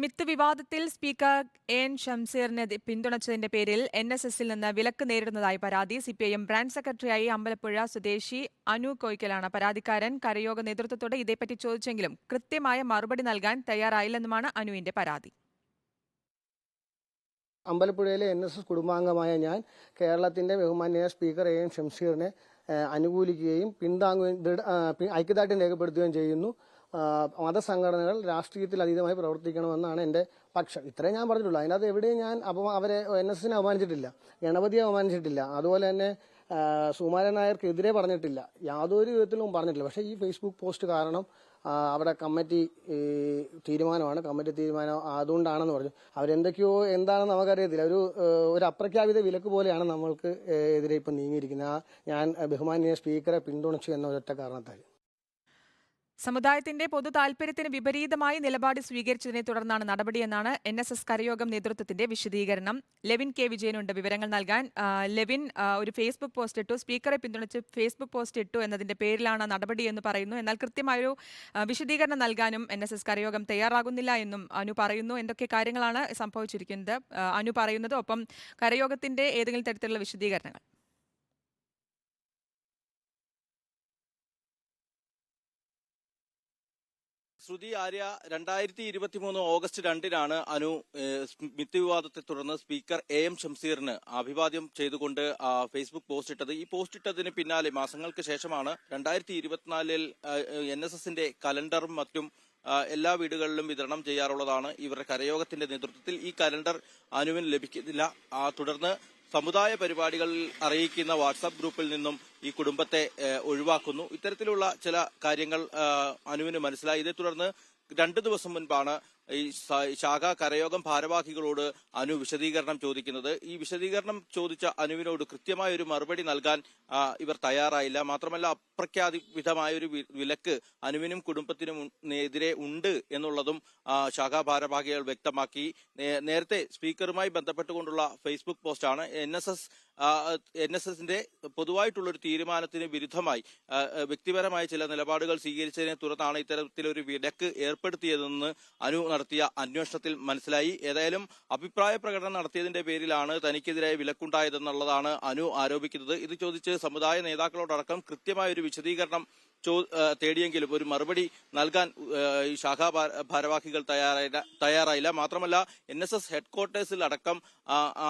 Myth വിവാദത്തിൽ speaker N ഷംസീറിനെ പിന്തുണച്ചതിന്റെ പേരിൽ N S എസിൽ നിന്ന് വിലക്ക് നേരിടുന്നതായി പരാതി. സിപിഐഎം ബ്രാഞ്ച് സെക്രട്ടറിയായി അമ്പലപ്പുഴ സ്വദേശി അനു കോയ്ക്കലാണ്. പരാതിക്കാരൻ കരയോഗ നേതൃത്വത്തോടെ ഇതേപ്പറ്റി ചോദിച്ചെങ്കിലും കൃത്യമായ മറുപടി നൽകാൻ തയ്യാറായില്ലെന്നുമാണ് അനുവിന്റെ പരാതി. അമ്പലപ്പുഴയിലെ എൻ എസ് എസ് കുടുംബാംഗമായ ഞാൻ കേരളത്തിന്റെ ബഹുമാന്യ സ്പീക്കർ എ എം ഷംസീറിനെ അനുകൂലിക്കുകയും പിന്താങ്ങുകയും ഐക്യദാർഢ്യം രേഖപ്പെടുത്തുകയും ചെയ്യുന്നു. മതസംഘടനകൾ രാഷ്ട്രീയത്തിൽ അതീതമായി പ്രവർത്തിക്കണമെന്നാണ് എന്റെ പക്ഷം. ഇത്രയും ഞാൻ പറഞ്ഞിട്ടുള്ളൂ. അതിനകത്ത് എവിടെയും ഞാൻ അവരെ എൻ എസ് എസിനെ അപമാനിച്ചിട്ടില്ല. ഗണപതിയെ അപമാനിച്ചിട്ടില്ല. അതുപോലെ തന്നെ സുകുമാരൻ നായർക്കെതിരെ പറഞ്ഞിട്ടില്ല. യാതൊരു വിധത്തിലും പറഞ്ഞിട്ടില്ല. പക്ഷേ ഈ ഫേസ്ബുക്ക് പോസ്റ്റ് കാരണം അവിടെ കമ്മിറ്റി തീരുമാനമാണ്. കമ്മിറ്റി തീരുമാനം അതുകൊണ്ടാണെന്ന് പറഞ്ഞു. അവരെന്തൊക്കെയോ എന്താണെന്ന് നമുക്കറിയത്തില്ല. ഒരു ഒരു അപ്രഖ്യാപിത വിലക്ക് പോലെയാണ് നമ്മൾക്ക് എതിരെ ഇപ്പം നീങ്ങിയിരിക്കുന്നത്. ഞാൻ ബഹുമാനിയ സ്പീക്കറെ പിന്തുണച്ചു എന്ന ഒരൊറ്റ കാരണത്താൽ. സമുദായത്തിന്റെ പൊതു താൽപര്യത്തിന് വിപരീതമായി നിലപാട് സ്വീകരിച്ചതിനെ തുടർന്നാണ് നടപടിയെന്നാണ് എൻ എസ് എസ് കരയോഗം നേതൃത്വത്തിന്റെ വിശദീകരണം. ലെവിൻ കെ വിജയനുണ്ട് വിവരങ്ങൾ നൽകാൻ. ലെവിൻ ഒരു ഫേസ്ബുക്ക് പോസ്റ്റ് ഇട്ടു. സ്പീക്കറെ പിന്തുണച്ച് ഫേസ്ബുക്ക് പോസ്റ്റ് ഇട്ടു എന്നതിന്റെ പേരിലാണ് നടപടി എന്ന് പറയുന്നു. എന്നാൽ കൃത്യമായൊരു വിശദീകരണം നൽകാനും എൻ എസ് എസ് കരയോഗം തയ്യാറാകുന്നില്ല എന്നും അനു പറയുന്നു. എന്തൊക്കെ കാര്യങ്ങളാണ് സംഭവിച്ചിരിക്കുന്നത്? അനു പറയുന്നത്. ഒപ്പം കരയോഗത്തിന്റെ ഏതെങ്കിലും തരത്തിലുള്ള വിശദീകരണങ്ങൾ. ശ്രുതി ആര്യ രണ്ടായിരത്തി ഇരുപത്തി മൂന്ന് ഓഗസ്റ്റ് രണ്ടിനാണ് അനു മിത്ത് വിവാദത്തെ തുടർന്ന് സ്പീക്കർ എ എം ഷംസീറിന് അഭിവാദ്യം ചെയ്തുകൊണ്ട് ഫേസ്ബുക്ക് പോസ്റ്റ് ഇട്ടത്. ഈ പോസ്റ്റ് ഇട്ടതിന് പിന്നാലെ മാസങ്ങൾക്ക് ശേഷമാണ് രണ്ടായിരത്തി ഇരുപത്തിനാലിൽ എൻ എസ് എസിന്റെ കലണ്ടറും മറ്റും എല്ലാ വീടുകളിലും വിതരണം ചെയ്യാറുള്ളതാണ്. ഇവരുടെ കരയോഗത്തിന്റെ നേതൃത്വത്തിൽ ഈ കലണ്ടർ അനുവിന് ലഭിക്കുന്നില്ല. തുടർന്ന് സമുദായ പരിപാടികളിൽ അറിയിക്കുന്ന വാട്സാപ്പ് ഗ്രൂപ്പിൽ നിന്നും ഈ കുടുംബത്തെ ഒഴിവാക്കുന്നു. ഇത്തരത്തിലുള്ള ചില കാര്യങ്ങൾ അനുവിന് മനസ്സിലായി. ഇതേ തുടർന്ന് രണ്ടു ദിവസം മുൻപാണ് ഈ ശാഖാ കരയോഗം ഭാരവാഹികളോട് അനു വിശദീകരണം ചോദിക്കുന്നത്. ഈ വിശദീകരണം ചോദിച്ച അനുവിനോട് കൃത്യമായ ഒരു മറുപടി നൽകാൻ ഇവർ തയ്യാറായില്ല. മാത്രമല്ല അപ്രഖ്യാപിതമായ ഒരു വിലക്ക് അനുവിനും കുടുംബത്തിനും എതിരെ ഉണ്ട് എന്നുള്ളതും ശാഖാ ഭാരവാഹികൾ വ്യക്തമാക്കി. നേരത്തെ സ്പീക്കറുമായി ബന്ധപ്പെട്ടുകൊണ്ടുള്ള ഫേസ്ബുക്ക് പോസ്റ്റാണ്. N S S N S എസിന്റെ പൊതുവായിട്ടുള്ള ഒരു തീരുമാനത്തിന് വിരുദ്ധമായി വ്യക്തിപരമായ ചില നിലപാടുകൾ സ്വീകരിച്ചതിനെ തുടർന്നാണ് ഇത്തരത്തിലൊരു വിലക്ക് ഏർപ്പെടുത്തിയതെന്ന് അനു നടത്തിയ അന്വേഷണത്തിൽ മനസ്സിലായി. ഏതായാലും അഭിപ്രായ പ്രകടനം നടത്തിയതിന്റെ പേരിലാണ് തനിക്കെതിരായ വിലക്കുണ്ടായതെന്നുള്ളതാണ് അനു ആരോപിക്കുന്നത്. ഇത് ചോദിച്ച് സമുദായ നേതാക്കളോടടക്കം കൃത്യമായ ഒരു വിശദീകരണം തേടിയെങ്കിലും ഒരു മറുപടി നൽകാൻ ഈ ശാഖാ ഭാരവാഹികൾ തയ്യാറായില്ല തയ്യാറായില്ല. മാത്രമല്ല എൻ എസ് എസ് ഹെഡ്ക്വാർട്ടേഴ്സിൽ അടക്കം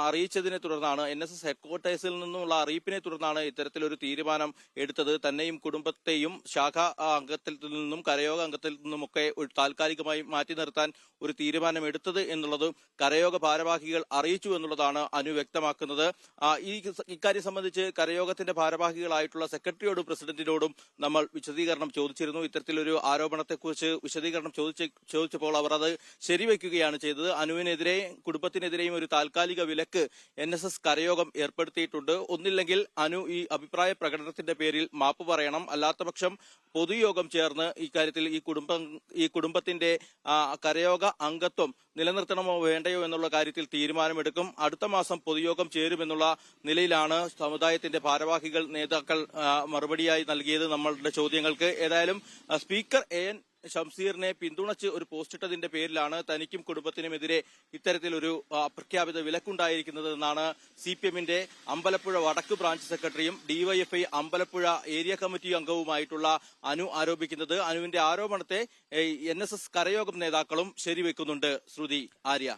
അറിയിച്ചതിനെ തുടർന്നാണ് എൻ എസ് എസ് ഹെഡ്ക്വാർട്ടേഴ്സിൽ നിന്നുള്ള അറിയിപ്പിനെ തുടർന്നാണ് ഇത്തരത്തിലൊരു തീരുമാനം എടുത്തത്. തന്നെയും കുടുംബത്തെയും ശാഖാ അംഗത്തിൽ നിന്നും കരയോഗ അംഗത്തിൽ നിന്നുമൊക്കെ ഒരു താൽക്കാലികമായി മാറ്റി നിർത്താൻ ഒരു തീരുമാനം എടുത്തത് എന്നുള്ളത് കരയോഗ ഭാരവാഹികൾ അറിയിച്ചു എന്നുള്ളതാണ് അനു വ്യക്തമാക്കുന്നത്. ഈ ഇക്കാര്യം സംബന്ധിച്ച് കരയോഗത്തിന്റെ ഭാരവാഹികളായിട്ടുള്ള സെക്രട്ടറിയോടും പ്രസിഡന്റിനോടും നമ്മൾ വിശദീകരണം ചോദിച്ചിരുന്നു. ഇത്തരത്തിലൊരു ആരോപണത്തെക്കുറിച്ച് വിശദീകരണം ചോദിച്ച ചോദിച്ചപ്പോൾ അവർ അത് ശരിവെക്കുകയാണ് ചെയ്തത്. അനുവിനെതിരെയും കുടുംബത്തിനെതിരെയും ഒരു താൽക്കാലിക വിലക്ക് എൻ എസ് എസ് കരയോഗം ഏർപ്പെടുത്തിയിട്ടുണ്ട്. ഒന്നില്ലെങ്കിൽ അനു ഈ അഭിപ്രായ പ്രകടനത്തിന്റെ പേരിൽ മാപ്പ് പറയണം. അല്ലാത്തപക്ഷം പൊതുയോഗം ചേർന്ന് ഇക്കാര്യത്തിൽ ഈ കുടുംബം ഈ കുടുംബത്തിന്റെ കരയോഗ അംഗത്വം നിലനിർത്തണമോ വേണ്ടയോ എന്നുള്ള കാര്യത്തിൽ തീരുമാനമെടുക്കും. അടുത്ത മാസം പൊതുയോഗം ചേരുമെന്നുള്ള നിലയിലാണ് സമുദായത്തിന്റെ ഭാരവാഹികൾ നേതാക്കൾ മറുപടിയായി നൽകിയത് നമ്മളുടെ ചോദ്യങ്ങൾക്ക് ഏതായാലും സ്പീക്കർ എ എൻ ഷംസീറിനെ പിന്തുണച്ച് ഒരു പോസ്റ്റിട്ടതിന്റെ പേരിലാണ് തനിക്കും കുടുംബത്തിനുമെതിരെ ഇത്തരത്തിലൊരു അപ്രഖ്യാപിത വിലക്കുണ്ടായിരിക്കുന്നതെന്നാണ് സി പി എമ്മിന്റെ അമ്പലപ്പുഴ വടക്ക് ബ്രാഞ്ച് സെക്രട്ടറിയും ഡിവൈഎഫ്ഐ അമ്പലപ്പുഴ ഏരിയ കമ്മിറ്റി അംഗവുമായിട്ടുള്ള അനു ആരോപിക്കുന്നത്. അനുവിന്റെ ആരോപണത്തെ എൻ കരയോഗം നേതാക്കളും ശരിവെക്കുന്നുണ്ട്. ശ്രുതി ആര്യ.